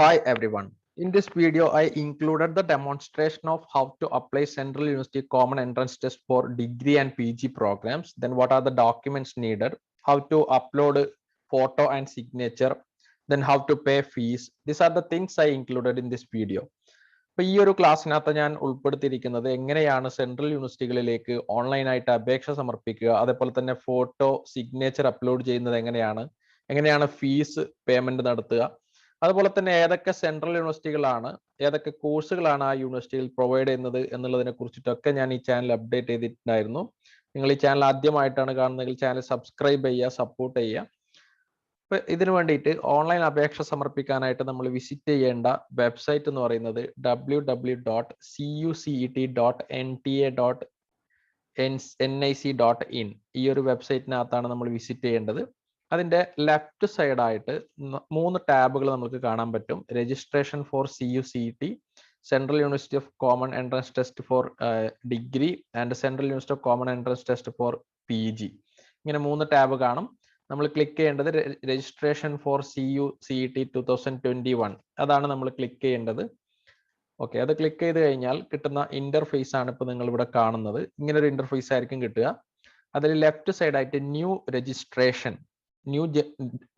Hi everyone. In this video, I included the demonstration of how to apply Central University Common Entrance Test for degree and PG programs. Then what are the documents needed, how to upload photo and signature, then how to pay fees. These are the things I included in this video. അപ്പൊ ഈ ഒരു ക്ലാസ്സിനകത്ത് ഞാൻ ഉൾപ്പെടുത്തിയിരിക്കുന്നത് എങ്ങനെയാണ് central യൂണിവേഴ്സിറ്റികളിലേക്ക് ഓൺലൈനായിട്ട് അപേക്ഷ സമർപ്പിക്കുക അതേപോലെ തന്നെ ഫോട്ടോ സിഗ്നേച്ചർ അപ്ലോഡ് ചെയ്യുന്നത് എങ്ങനെയാണ് എങ്ങനെയാണ് ഫീസ് പേയ്മെന്റ് നടത്തുക അതുപോലെ തന്നെ ഏതൊക്കെ സെൻട്രൽ യൂണിവേഴ്സിറ്റികളാണ് ഏതൊക്കെ കോഴ്സുകളാണ് ആ യൂണിവേഴ്സിറ്റിയിൽ പ്രൊവൈഡ് ചെയ്യുന്നത് എന്നുള്ളതിനെ കുറിച്ചിട്ടൊക്കെ ഞാൻ ഈ ചാനൽ അപ്ഡേറ്റ് ചെയ്തിട്ടുണ്ടായിരുന്നു. നിങ്ങൾ ഈ ചാനൽ ആദ്യമായിട്ടാണ് കാണുന്നതെങ്കിൽ ചാനൽ സബ്സ്ക്രൈബ് ചെയ്യുക സപ്പോർട്ട് ചെയ്യുക. അപ്പോൾ ഇതിനു വേണ്ടിയിട്ട് ഓൺലൈൻ അപേക്ഷ സമർപ്പിക്കാനായിട്ട് നമ്മൾ വിസിറ്റ് ചെയ്യേണ്ട വെബ്സൈറ്റ് എന്ന് പറയുന്നത് W W dot C U C E T dot N T A dot N N I C dot in ഈ ഒരു വെബ്സൈറ്റിനകത്താണ് നമ്മൾ വിസിറ്റ് ചെയ്യേണ്ടത്. അതിന്റെ ലെഫ്റ്റ് സൈഡായിട്ട് മൂന്ന് ടാബുകൾ നമുക്ക് കാണാൻ പറ്റും. Registration for C U C T central university of common entrance test for degree and central university of common entrance test for P G ഇങ്ങനെ മൂന്ന് ടാബ് കാണും. നമ്മൾ ക്ലിക്ക് ചെയ്യേണ്ടത് registration for C U C T two thousand twenty one അതാണ് നമ്മൾ click ചെയ്യേണ്ടത്. Okay അത് click ചെയ്ത് കഴിഞ്ഞാൽ കിട്ടുന്ന ഇന്റർഫേസ് ആണ് ഇപ്പോൾ നിങ്ങൾ ഇവിടെ കാണുന്നത്. ഇങ്ങനെ ഒരു ഇന്റർഫേസ് ആയിരിക്കും കിട്ടുക. അതിൽ ലെഫ്റ്റ് സൈഡായിട്ട് new registration new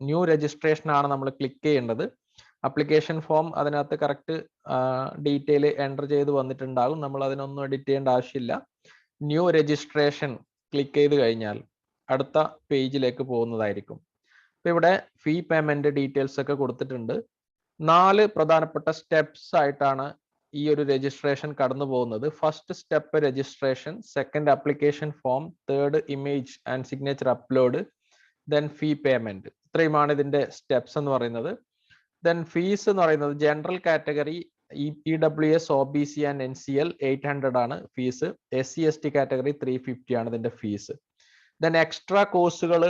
new registration ആണ് നമ്മൾ ക്ലിക്ക് ചെയ്യേണ്ടത്. അപ്ലിക്കേഷൻ ഫോം അതിനകത്ത് കറക്റ്റ് ഡീറ്റെയിൽ എന്റർ ചെയ്ത് വന്നിട്ടുണ്ടാകും. നമ്മൾ അതിനൊന്നും എഡിറ്റ് ചെയ്യേണ്ട ആവശ്യമില്ല. ന്യൂ രജിസ്ട്രേഷൻ ക്ലിക്ക് ചെയ്ത് കഴിഞ്ഞാൽ അടുത്ത പേജിലേക്ക് പോകുന്നതായിരിക്കും. അപ്പം ഇവിടെ ഫീ പേയ്മെന്റ് ഡീറ്റെയിൽസ് ഒക്കെ കൊടുത്തിട്ടുണ്ട്. നാല് പ്രധാനപ്പെട്ട സ്റ്റെപ്സ് ആയിട്ടാണ് ഈ ഒരു രജിസ്ട്രേഷൻ കടന്നു പോകുന്നത്. First step registration second application form third image and signature upload then fee payment ഇത്രയുമാണ് ഇതിന്റെ സ്റ്റെപ്സ് എന്ന് പറയുന്നത്. ദെൻ ഫീസ് എന്ന് പറയുന്നത് general category E W S O B C and N C L eight hundred ആണ് fees S C S T category three fifty ആണ് ഇതിന്റെ fees then extra കോഴ്സുകൾ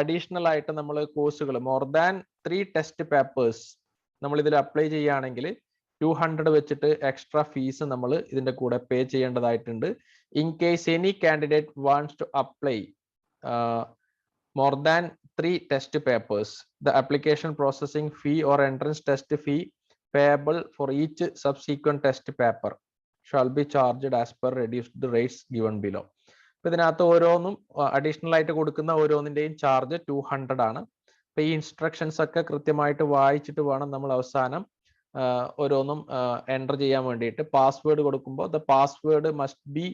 അഡീഷണൽ ആയിട്ട് നമ്മൾ കോഴ്സുകൾ more than three test papers നമ്മൾ ഇതിൽ apply ചെയ്യുകയാണെങ്കിൽ ടു ഹൺഡ്രഡ് വെച്ചിട്ട് എക്സ്ട്രാ ഫീസ് നമ്മൾ ഇതിന്റെ കൂടെ പേ ചെയ്യേണ്ടതായിട്ടുണ്ട്. In case any candidate wants to apply more than three test papers. The application processing fee or entrance test fee payable for each subsequent test paper shall be charged as per reduced rates given below. അപ്പൊ ഇതിനകത്ത് ഓരോന്നും additional ആയിട്ട് കൊടുക്കുന്ന ഓരോന്നിന്റെയും charge two hundred ആണ് അപ്പൊ ഈ instructions ഒക്കെ കൃത്യമായിട്ട് വായിച്ചിട്ട് വേണം നമ്മൾ അവസാനം ഓരോന്നും എന്റർ ചെയ്യാൻ വേണ്ടിയിട്ട് പാസ്വേഡ് കൊടുക്കുമ്പോൾ the password must be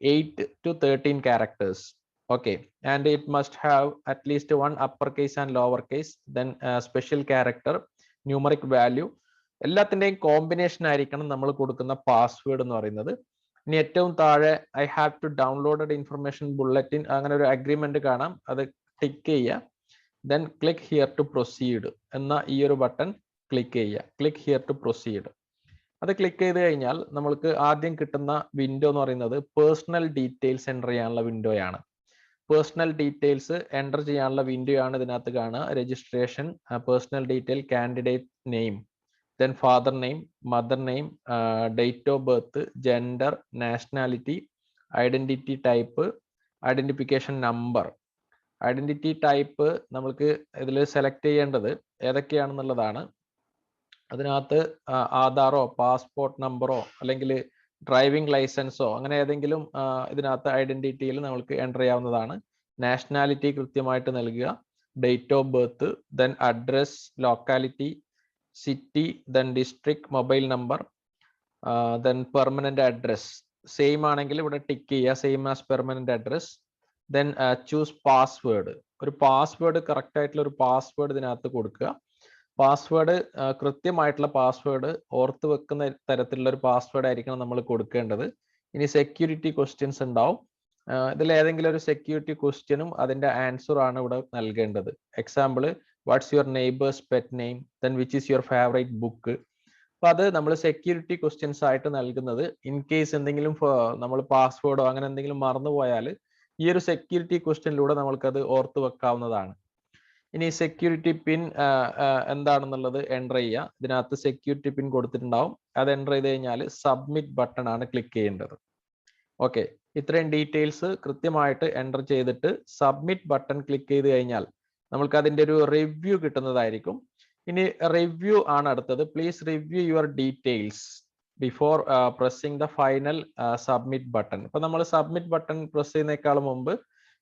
eight to thirteen characters okay and it must have at least one upper case and lower then then special character numeric value എല്ലാത്തിന്റെയും കോമ്പിനേഷൻ ആയിരിക്കണം നമ്മൾ കൊടുക്കുന്ന പാസ്വേഡ് എന്ന് പറയുന്നത്. ഇനി ഏറ്റവും താഴെ I have to downloaded information bulletin അങ്ങനെ ഒരു അഗ്രിമെന്റ് കാണാം. അത് ക്ലിക്ക് ചെയ്യുക. Then click here to proceed എന്ന ഈ ഒരു ബട്ടൺ ക്ലിക്ക് ചെയ്യുക. ക്ലിക്ക് ഹിയർ ടു പ്രൊസീഡ് അത് ക്ലിക്ക് ചെയ്ത് കഴിഞ്ഞാൽ നമ്മൾക്ക് ആദ്യം കിട്ടുന്ന വിൻഡോ എന്ന് പറയുന്നത് പേഴ്സണൽ ഡീറ്റെയിൽസ് എന്റർ ചെയ്യാനുള്ള വിൻഡോയാണ് പേഴ്സണൽ ഡീറ്റെയിൽസ് എന്റർ ചെയ്യാനുള്ള വിൻഡോ ആണ് ഇതിനകത്ത് കാണുക. Registration personal detail candidate name then father name mother name date of birth gender nationality identity type identification number identity type നമ്മൾക്ക് ഇതിൽ സെലക്ട് ചെയ്യേണ്ടത് ഏതൊക്കെയാണെന്നുള്ളതാണ്. അതിനകത്ത് ആധാറോ പാസ്പോർട്ട് നമ്പറോ അല്ലെങ്കിൽ ഡ്രൈവിംഗ് ലൈസൻസോ അങ്ങനെ ഏതെങ്കിലും ഇതിനകത്ത് ഐഡന്റിറ്റിയിൽ നമ്മൾക്ക് എന്റർ ചെയ്യാവുന്നതാണ്. നാഷണാലിറ്റി കൃത്യമായിട്ട് നൽകുക. Date of birth then address locality city then district mobile number then then address. Same ആണെങ്കിൽ ഇവിടെ ടിക്ക് ചെയ്യുക. Same as permanent address. Then choose password. ഒരു പാസ്വേഡ് കറക്റ്റ് ആയിട്ടുള്ള ഒരു പാസ്വേഡ് ഇതിനകത്ത് കൊടുക്കുക. പാസ്വേഡ് കൃത്യമായിട്ടുള്ള പാസ്വേഡ് ഓർത്ത് വെക്കുന്ന തരത്തിലുള്ള ഒരു പാസ്വേഡ് ആയിരിക്കണം നമ്മൾ കൊടുക്കേണ്ടത്. ഇനി സെക്യൂരിറ്റി ക്വസ്റ്റ്യൻസ് ഉണ്ടാവും. ഇതിൽ ഏതെങ്കിലും ഒരു സെക്യൂരിറ്റി ക്വസ്റ്റ്യനും അതിന്റെ ആൻസർ ആണ് ഇവിടെ നൽകേണ്ടത്. Example what's your neighbour's pet name then which is your favourite book അപ്പൊ അത് നമ്മൾ സെക്യൂരിറ്റി ക്വസ്റ്റ്യൻസ് ആയിട്ട് നൽകുന്നത്. ഇൻ കേസ് എന്തെങ്കിലും നമ്മൾ പാസ്വേഡോ അങ്ങനെ എന്തെങ്കിലും മറന്നുപോയാൽ ഈ ഒരു സെക്യൂരിറ്റി ക്വസ്റ്റ്യനിലൂടെ അത് ഓർത്ത് വെക്കാവുന്നതാണ്. ഇനി സെക്യൂരിറ്റി പിൻ എന്താണെന്നുള്ളത് എന്റർ ചെയ്യുക. ഇതിനകത്ത് സെക്യൂരിറ്റി പിൻ കൊടുത്തിട്ടുണ്ടാവും. അത് എന്റർ ചെയ്ത് കഴിഞ്ഞാൽ സബ്മിറ്റ് ബട്ടൺ ആണ് ക്ലിക്ക് ചെയ്യേണ്ടത്. ഓക്കെ ഇത്രയും ഡീറ്റെയിൽസ് കൃത്യമായിട്ട് എന്റർ ചെയ്തിട്ട് സബ്മിറ്റ് ബട്ടൺ ക്ലിക്ക് ചെയ്ത് കഴിഞ്ഞാൽ നമ്മൾക്ക് അതിന്റെ ഒരു റിവ്യൂ കിട്ടുന്നതായിരിക്കും. ഇനി റിവ്യൂ ആണ് അടുത്തത്. Please review your details before pressing the final submit button ഇപ്പൊ നമ്മൾ സബ്മിറ്റ് ബട്ടൺ പ്രസ് ചെയ്യുന്നേക്കാൾ മുമ്പ്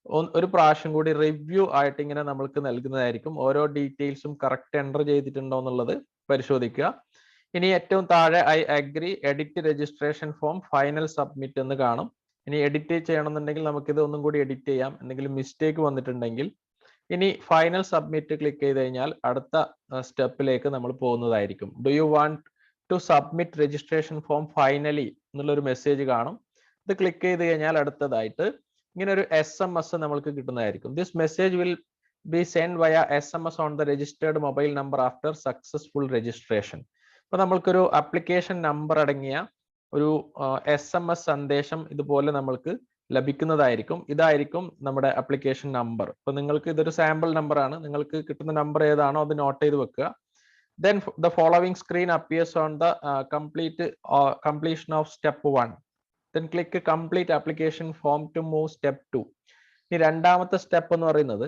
ഒരു പ്രാവശ്യം കൂടി റിവ്യൂ ആയിട്ട് ഇങ്ങനെ നമ്മൾക്ക് നൽകുന്നതായിരിക്കും. ഓരോ ഡീറ്റെയിൽസും കറക്റ്റ് എന്റർ ചെയ്തിട്ടുണ്ടോ എന്നുള്ളത് പരിശോധിക്കുക. ഇനി ഏറ്റവും താഴെ I agree edit registration form final submit എന്ന് കാണും. ഇനി എഡിറ്റ് ചെയ്യണമെന്നുണ്ടെങ്കിൽ നമുക്കിത് ഒന്നും കൂടി എഡിറ്റ് ചെയ്യാം. എന്തെങ്കിലും മിസ്റ്റേക്ക് വന്നിട്ടുണ്ടെങ്കിൽ. ഇനി ഫൈനൽ സബ്മിറ്റ് ക്ലിക്ക് ചെയ്ത് കഴിഞ്ഞാൽ അടുത്ത സ്റ്റെപ്പിലേക്ക് നമ്മൾ പോകുന്നതായിരിക്കും. Do you want to submit registration form finally എന്നുള്ളൊരു മെസ്സേജ് കാണും. ഇത് ക്ലിക്ക് ചെയ്ത് കഴിഞ്ഞാൽ അടുത്തതായിട്ട് ഇങ്ങനെ ഒരു എസ് എം എസ് നമ്മൾക്ക് കിട്ടുന്നതായിരിക്കും. This message will be send via S M S on the registered mobile number after successful registration അപ്പൊ നമ്മൾക്കൊരു അപ്ലിക്കേഷൻ നമ്പർ അടങ്ങിയ ഒരു എസ് എം എസ് സന്ദേശം ഇതുപോലെ നമ്മൾക്ക് ലഭിക്കുന്നതായിരിക്കും. ഇതായിരിക്കും നമ്മുടെ അപ്ലിക്കേഷൻ നമ്പർ ഇപ്പൊ നിങ്ങൾക്ക് ഇതൊരു സാമ്പിൾ നമ്പർ ആണ്. നിങ്ങൾക്ക് കിട്ടുന്ന നമ്പർ ഏതാണോ അത് നോട്ട് ചെയ്ത് വെക്കുക. Then the following screen appears on the complete completion of step one then click complete application form to move step two ഇനി രണ്ടാമത്തെ സ്റ്റെപ്പ് എന്ന് പറയുന്നത്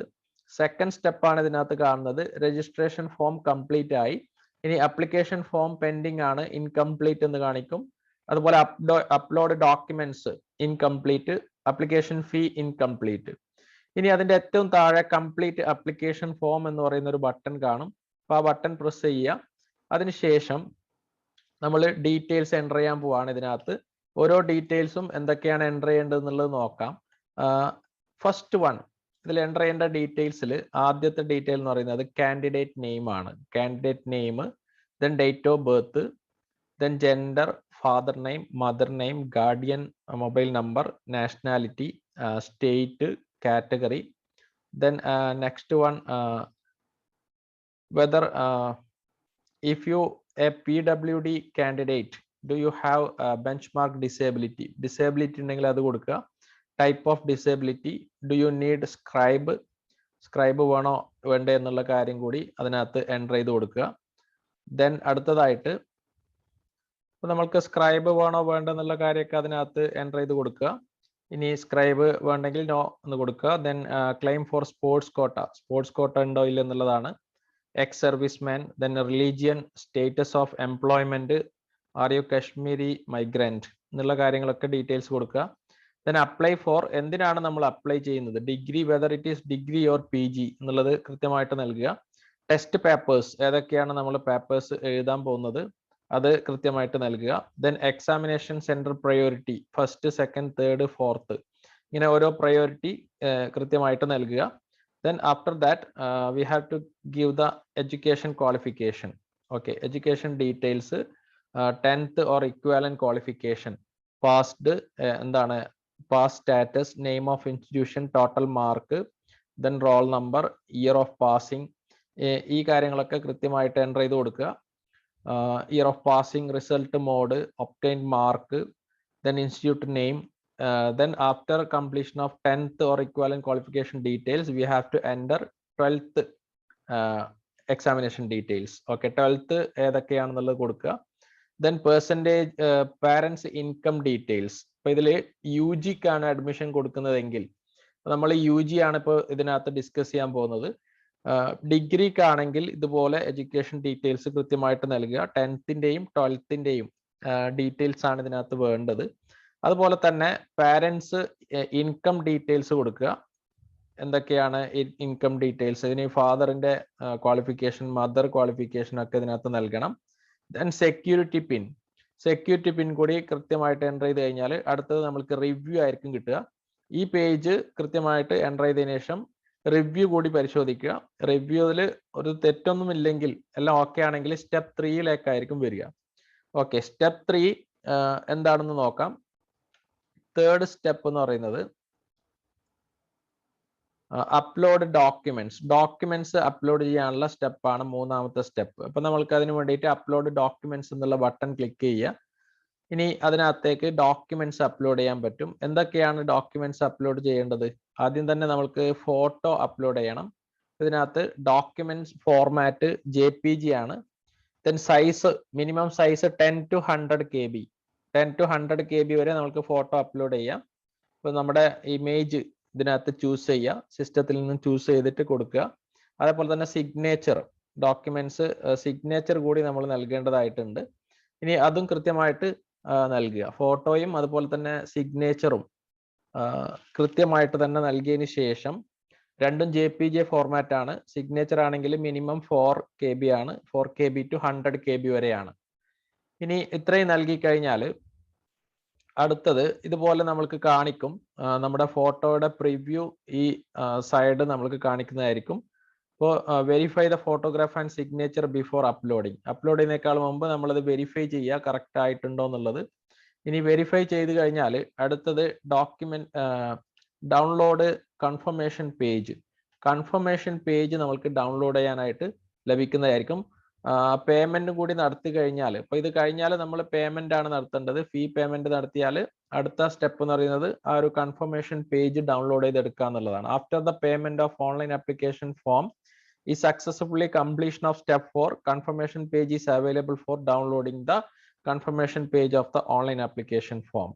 സെക്കൻഡ് സ്റ്റെപ്പ് ആണ് ഇതിനകത്ത് കാണുന്നത്. രജിസ്ട്രേഷൻ ഫോം കംപ്ലീറ്റ് ആയി. ഇനി അപ്ലിക്കേഷൻ ഫോം പെൻഡിങ് ആണ്. ഇൻകംപ്ലീറ്റ് എന്ന് കാണിക്കും. അതുപോലെ upload documents incomplete application fee incomplete ഇനി അതിന്റെ ഏറ്റവും താഴെ കംപ്ലീറ്റ് അപ്ലിക്കേഷൻ ഫോം എന്ന് പറയുന്ന ഒരു ബട്ടൺ കാണും. അപ്പൊ ആ ബട്ടൺ പ്രസ് ചെയ്യുക. അതിനുശേഷം നമ്മൾ ഡീറ്റെയിൽസ് എന്റർ ചെയ്യാൻ പോവാണ് ഇതിനകത്ത്. ഓരോ ഡീറ്റെയിൽസും എന്തൊക്കെയാണ് എന്റർ ചെയ്യേണ്ടത് എന്നുള്ളത് നോക്കാം ഫസ്റ്റ് വൺ ഇതിൽ എന്റർ ചെയ്യേണ്ട ഡീറ്റെയിൽസിൽ ആദ്യത്തെ ഡീറ്റെയിൽ എന്ന് പറയുന്നത് കാൻഡിഡേറ്റ് നെയിം ആണ്. Candidate name then date of birth then gender father name mother name guardian mobile number nationality state category then next one whether if you A P W D candidate do you have benchmark disability disability ഉണ്ടെങ്കിൽ അത് കൊടുക്കുക. Type of disability do you need scribe scribe വേണോ? വേണ്ടേ എന്നുള്ള കാര്യം കൂടി അതിനകത്ത് enter ചെയ്ത് കൊടുക്കുക. ദെൻ അടുത്തതായിട്ട് ഇപ്പം നമ്മൾക്ക് സ്ക്രൈബ് വേണോ വേണ്ട എന്നുള്ള കാര്യമൊക്കെ അതിനകത്ത് എന്റർ ചെയ്ത് കൊടുക്കുക. ഇനി സ്ക്രൈബ് വേണ്ടെങ്കിൽ നോ എന്ന് കൊടുക്കുക. Then claim for sports quota sports quota ഉണ്ടോ ഇല്ല എന്നുള്ളതാണ്. Ex serviceman then religion status of employment are you Kashmiri migrant എന്നുള്ള കാര്യങ്ങളൊക്കെ ഡീറ്റെയിൽസ് കൊടുക്കുക. ദെൻ അപ്ലൈ ഫോർ എന്തിനാണ് നമ്മൾ അപ്ലൈ ചെയ്യുന്നത്? Degree whether it is degree or P G എന്നുള്ളത് കൃത്യമായിട്ട് നൽകുക. ടെസ്റ്റ് പേപ്പേഴ്സ് ഏതൊക്കെയാണ് നമ്മൾ പേപ്പേഴ്സ് എഴുതാൻ പോകുന്നത്? അത് കൃത്യമായിട്ട് നൽകുക. Then examination centre priority first second third fourth ഇങ്ങനെ ഓരോ പ്രയോറിറ്റി കൃത്യമായിട്ട് നൽകുക. Then after that we have to give the education qualification okay education details tenth or equivalent qualification passed എന്താണ്? Pass status name of institution total mark then roll number year of passing ഈ കാര്യങ്ങളൊക്കെ കൃത്യമായിട്ട് enter ചെയ്ത് കൊടുക്കുക. Year of passing result mode obtain mark then institute name then after completion of tenth or equivalent qualification details we have to enter twelfth examination details okay twelfth ഏതൊക്കെയാണെന്നുള്ളത് കൊടുക്കുക. Then percentage parents income details ഇപ്പൊ ഇതിൽ U ജിക്കാണ് admission കൊടുക്കുന്നതെങ്കിൽ നമ്മൾ U G ആണ് ഇപ്പോൾ ഇതിനകത്ത് discuss ചെയ്യാൻ പോകുന്നത്. ഡിഗ്രിക്കാണെങ്കിൽ ഇതുപോലെ എഡ്യൂക്കേഷൻ ഡീറ്റെയിൽസ് കൃത്യമായിട്ട് നൽകുക. ടെൻത്തിന്റെയും ട്വൽത്തിന്റെയും ഡീറ്റെയിൽസ് ആണ് ഇതിനകത്ത് വേണ്ടത്. അതുപോലെ തന്നെ പാരൻസ് ഇൻകം ഡീറ്റെയിൽസ് കൊടുക്കുക. എന്തൊക്കെയാണ് ഇൻകം ഡീറ്റെയിൽസ് ഇതിന് ഫാദറിന്റെ ക്വാളിഫിക്കേഷൻ മദർ ക്വാളിഫിക്കേഷൻ ഒക്കെ ഇതിനകത്ത് നൽകണം. Then security pin security pin കൂടി കൃത്യമായിട്ട് എന്റർ ചെയ്ത് കഴിഞ്ഞാൽ അടുത്തത് നമ്മൾക്ക് റിവ്യൂ ആയിരിക്കും കിട്ടുക. ഈ പേജ് കൃത്യമായിട്ട് എന്റർ ചെയ്തതിനു ശേഷം റിവ്യൂ കൂടി പരിശോധിക്കുക. റിവ്യൂവിൽ ഒരു തെറ്റൊന്നും ഇല്ലെങ്കിൽ എല്ലാം ഓക്കെ ആണെങ്കിൽ സ്റ്റെപ്പ് ത്രീയിലേക്കായിരിക്കും വരിക. ഓക്കെ സ്റ്റെപ്പ് ത്രീ എന്താണെന്ന് നോക്കാം. തേർഡ് സ്റ്റെപ്പ് എന്ന് പറയുന്നത് അപ്ലോഡ് ഡോക്യുമെന്റ്സ് ഡോക്യുമെന്റ്സ് അപ്ലോഡ് ചെയ്യാനുള്ള സ്റ്റെപ്പാണ് മൂന്നാമത്തെ സ്റ്റെപ്പ്. അപ്പൊ നമ്മൾക്ക് അതിന് വേണ്ടിയിട്ട് അപ്ലോഡ് ഡോക്യുമെന്റ്സ് എന്നുള്ള ബട്ടൺ ക്ലിക്ക് ചെയ്യുക. ഇനി അതിനകത്തേക്ക് ഡോക്യുമെന്റ്സ് അപ്ലോഡ് ചെയ്യാൻ പറ്റും. എന്തൊക്കെയാണ് ഡോക്യുമെന്റ്സ് അപ്ലോഡ് ചെയ്യേണ്ടത്? ആദ്യം തന്നെ നമ്മൾക്ക് ഫോട്ടോ അപ്ലോഡ് ചെയ്യണം. ഇതിനകത്ത് documents format J P G ആണ്. Then size minimum size ten to hundred K B ten to hundred K B വരെ നമുക്ക് ഫോട്ടോ അപ്ലോഡ് ചെയ്യാം. ഇപ്പൊ നമ്മുടെ ഇമേജ് ഇതിനകത്ത് ചൂസ് ചെയ്യുക. സിസ്റ്റത്തിൽ നിന്ന് ചൂസ് ചെയ്തിട്ട് കൊടുക്കുക. അതേപോലെ തന്നെ സിഗ്നേച്ചർ ഡോക്യുമെന്റ്സ് സിഗ്നേച്ചർ കൂടി നമ്മൾ നൽകേണ്ടതായിട്ടുണ്ട്. ഇനി അതും കൃത്യമായിട്ട് നൽകുക. ഫോട്ടോയും അതുപോലെ തന്നെ സിഗ്നേച്ചറും കൃത്യമായിട്ട് തന്നെ നൽകിയതിന് ശേഷം രണ്ടും ജെ പി ജെ ഫോർമാറ്റ് ആണ്. സിഗ്നേച്ചർ ആണെങ്കിൽ മിനിമം ഫോർ കെ ബി ആണ്. Four K B to hundred K B വരെയാണ്. ഇനി ഇത്രയും നൽകി കഴിഞ്ഞാൽ അടുത്തത് ഇതുപോലെ നമ്മൾക്ക് കാണിക്കും. നമ്മുടെ ഫോട്ടോയുടെ പ്രിവ്യൂ ഈ സൈഡ് നമ്മൾക്ക് കാണിക്കുന്നതായിരിക്കും. ഇപ്പോൾ verify the photograph and signature before uploading upload ചെയ്യുന്നേക്കാൾ മുമ്പ് നമ്മളത് വെരിഫൈ ചെയ്യുക കറക്റ്റ് ആയിട്ടുണ്ടോ എന്നുള്ളത്. ഇനി വെരിഫൈ ചെയ്ത് കഴിഞ്ഞാൽ അടുത്തത് document download confirmation page confirmation page നമ്മൾക്ക് ഡൗൺലോഡ് ചെയ്യാനായിട്ട് ലഭിക്കുന്നതായിരിക്കും. പേയ്മെന്റ് കൂടി നടത്തി കഴിഞ്ഞാൽ ഇപ്പൊ ഇത് കഴിഞ്ഞാൽ നമ്മൾ പേയ്മെന്റ് ആണ് നടത്തേണ്ടത്. ഫീ പേയ്മെന്റ് നടത്തിയാൽ അടുത്ത സ്റ്റെപ്പ് എന്ന് പറയുന്നത് ആ ഒരു കൺഫർമേഷൻ പേജ് ഡൗൺലോഡ് ചെയ്തെടുക്കുക എന്നുള്ളതാണ്. After the payment of online application form ഈ successfully completion of step four confirmation page is available for downloading the confirmation page of the online application form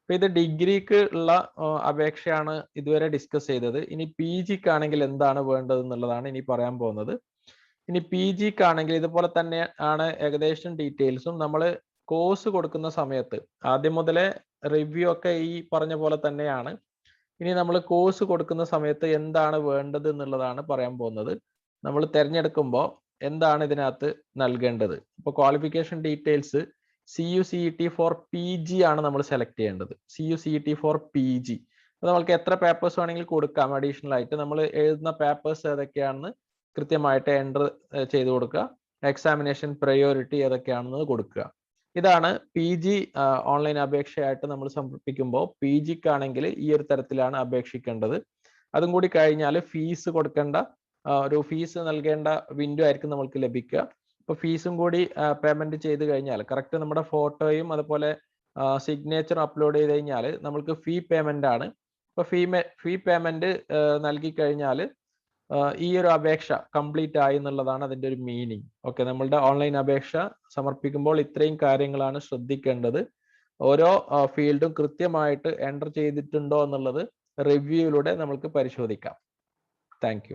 അപ്പൊ ഇത് ഡിഗ്രിക്ക് ഉള്ള അപേക്ഷയാണ് ഇതുവരെ ഡിസ്കസ് ചെയ്തത്. ഇനി പി ജിക്ക് ആണെങ്കിൽ എന്താണ് വേണ്ടത് എന്നുള്ളതാണ് ഇനി പറയാൻ പോകുന്നത്. ഇനി പി ജിക്ക് ആണെങ്കിൽ ഇതുപോലെ തന്നെ ആണ് ഏകദേശം ഡീറ്റെയിൽസും നമ്മൾ കോഴ്സ് കൊടുക്കുന്ന സമയത്ത് ആദ്യം മുതലേ റിവ്യൂ ഒക്കെ ഈ പറഞ്ഞ പോലെ തന്നെയാണ്. ഇനി നമ്മൾ കോഴ്സ് കൊടുക്കുന്ന സമയത്ത് എന്താണ് വേണ്ടത് എന്നുള്ളതാണ് പറയാൻ പോകുന്നത്. നമ്മൾ തിരഞ്ഞെടുക്കുമ്പോൾ എന്താണ് ഇതിനകത്ത് നൽകേണ്ടത്? ഇപ്പോൾ qualification details C U C E T for P G ആണ് നമ്മൾ സെലക്ട് ചെയ്യേണ്ടത്. C U C E T for P G അത് നമ്മൾക്ക് എത്ര പേപ്പേഴ്സ് വേണമെങ്കിൽ കൊടുക്കാം. അഡീഷണൽ ആയിട്ട് നമ്മൾ എഴുതുന്ന പേപ്പേഴ്സ് ഏതൊക്കെയാണെന്ന് കൃത്യമായിട്ട് എന്റർ ചെയ്ത് കൊടുക്കുക. എക്സാമിനേഷൻ പ്രയോറിറ്റി ഏതൊക്കെയാണെന്ന് കൊടുക്കുക. ഇതാണ് പി ജി ഓൺലൈൻ അപേക്ഷയായിട്ട് നമ്മൾ സമർപ്പിക്കുമ്പോൾ പി ജിക്കാണെങ്കിൽ ഈ ഒരു തരത്തിലാണ് അപേക്ഷിക്കേണ്ടത്. അതും കൂടി കഴിഞ്ഞാൽ ഫീസ് കൊടുക്കേണ്ട ഒരു ഫീസ് നൽകേണ്ട വിൻഡോ ആയിരിക്കും നമ്മൾക്ക് ലഭിക്കുക. ഇപ്പോൾ ഫീസും കൂടി പേയ്മെന്റ് ചെയ്ത് കഴിഞ്ഞാൽ കറക്റ്റ് നമ്മുടെ ഫോട്ടോയും അതുപോലെ സിഗ്നേച്ചർ അപ്ലോഡ് ചെയ്ത് കഴിഞ്ഞാൽ നമ്മൾക്ക് ഫീ പേയ്മെന്റ് ആണ്. ഇപ്പോൾ ഫീ ഫീ പേയ്മെന്റ് നൽകി കഴിഞ്ഞാൽ ഈ ഒരു അപേക്ഷ കംപ്ലീറ്റ് ആയി എന്നുള്ളതാണ് അതിന്റെ ഒരു മീനിങ് ഓക്കെ നമ്മളുടെ ഓൺലൈൻ അപേക്ഷ സമർപ്പിക്കുമ്പോൾ ഇത്രയും കാര്യങ്ങളാണ് ശ്രദ്ധിക്കേണ്ടത്. ഓരോ ഫീൽഡും കൃത്യമായിട്ട് എന്റർ ചെയ്തിട്ടുണ്ടോ എന്നുള്ളത് റിവ്യൂയിലൂടെ നമുക്ക് പരിശോധിക്കാം. താങ്ക്